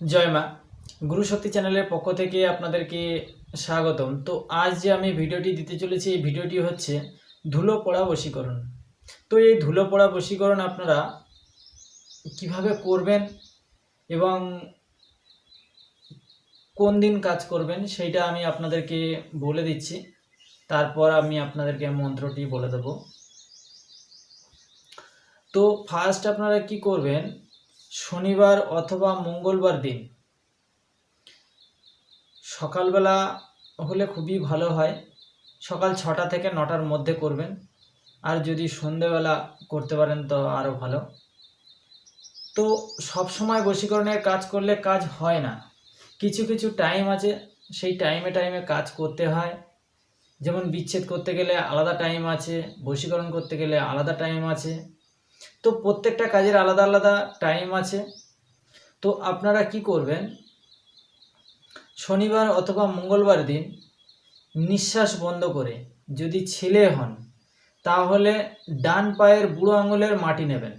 জয় মা। গুরুশক্তি চ্যানেলের পক্ষ থেকে আপনাদেরকে স্বাগতম। তো আজ যে আমি ভিডিওটি দিতে চলেছি, এই ভিডিওটি হচ্ছে ধুলো পড়া বশীকরণ। তো এই ধুলো পড়া বশীকরণ আপনারা কীভাবে করবেন এবং কোন দিন কাজ করবেন, সেইটা আমি আপনাদেরকে বলে দিচ্ছি। তারপর আমি আপনাদেরকে মন্ত্রটি বলে দেব। তো ফার্স্ট আপনারা কি করবেন শনিবার অথবা মঙ্গলবার দিন। সকালবেলা হলে খুবই ভালো হয়। সকাল ছটা থেকে নটার মধ্যে করবেন। আর যদি সন্ধেবেলা করতে পারেন তো আরও ভালো। তো সব সময় বশীকরণের কাজ করলে কাজ হয় না। কিছু কিছু টাইম আছে, সেই টাইমে টাইমে কাজ করতে হয়। যেমন বিচ্ছেদ করতে গেলে আলাদা টাইম আছে, বশীকরণ করতে গেলে আলাদা টাইম আছে। তো প্রত্যেকটা কাজের আলাদা আলাদা টাইম আছে। তো আপনারা কি করবেন? শনিবার অথবা মঙ্গলবার দিন নিঃশ্বাস বন্ধ করে যদি ছেলে হন, তাহলে ডান পায়ের বুড়ো আঙুলের মাটি নেবেন।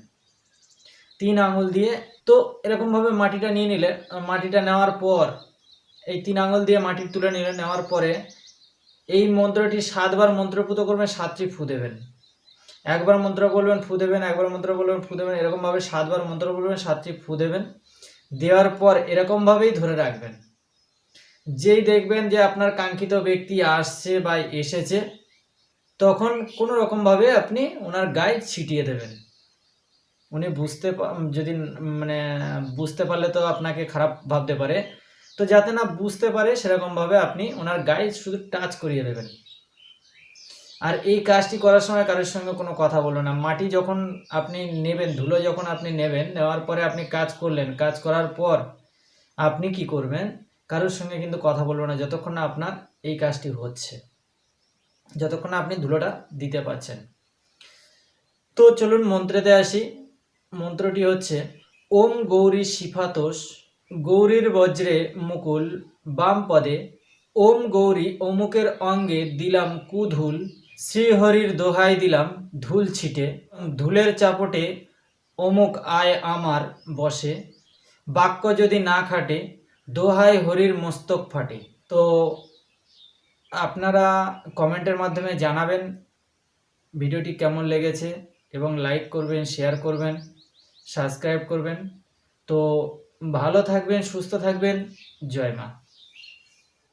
তিন আঙুল দিয়ে, তো এরকমভাবে মাটিটা নিয়ে নিলে, মাটিটা নেওয়ার পর, এই তিন আঙুল দিয়ে মাটি তুলে নিলে, নেওয়ার পরে এই মন্ত্রটি সাতবার মন্ত্রপুত করবেন সাতটি ফু দেবেন। একবার মন্ত্র বলবেন, ফু দেবেন, একবার মন্ত্র বলবেন, ফু দেবেন, এরকমভাবে সাতবার মন্ত্র বলবেন, সাতটি ফু দেবেন। দেওয়ার পর এরকমভাবেই ধরে রাখবেন। যেই দেখবেন যে আপনার কাঙ্ক্ষিত ব্যক্তি আসছে বা এসেছে, তখন কোনো রকমভাবে আপনি ওনার গায়ে ছিটিয়ে দেবেন। উনি বুঝতে যদি মানে বুঝতে পারলে তো আপনাকে খারাপ ভাবতে পারে। তো যাতে না বুঝতে পারে, সেরকমভাবে আপনি ওনার গায়ে শুধু টাচ করিয়ে দেবেন। আর এই কাজটি করার সময় কারোর সঙ্গে কোনো কথা বলবেন না। মাটি যখন আপনি নেবেন, ধুলো যখন আপনি নেবেন, নেওয়ার পরে আপনি কাজ করলেন, কাজ করার পর আপনি কি করবেন? কারোর সঙ্গে কিন্তু কথা বলব না, যতক্ষণ না আপনার এই কাজটি হচ্ছে। যতক্ষণ না আপনি ধুলোটা দিতে পারছেন। তো চলুন মন্ত্রেতে আসি। মন্ত্রটি হচ্ছে, ওম গৌরী শিফাতোষ, গৌরীর বজ্রে মুকুল বাম পদে, ওম গৌরী অমুকের অঙ্গে দিলাম কুধুল শ্রীহরির দোহাই দিলাম ধুল ছিটে, ধুলের চাপটে অমুক আয় আমার বসে। বাক্য যদি না খাটে, দোহাই হরির মস্তক ফাটে। তো আপনারা কমেন্টের মাধ্যমে জানাবেন ভিডিওটি কেমন লেগেছে এবং লাইক করবেন, শেয়ার করবেন, সাবস্ক্রাইব করবেন। তো ভালো থাকবেন, সুস্থ থাকবেন। জয় মা।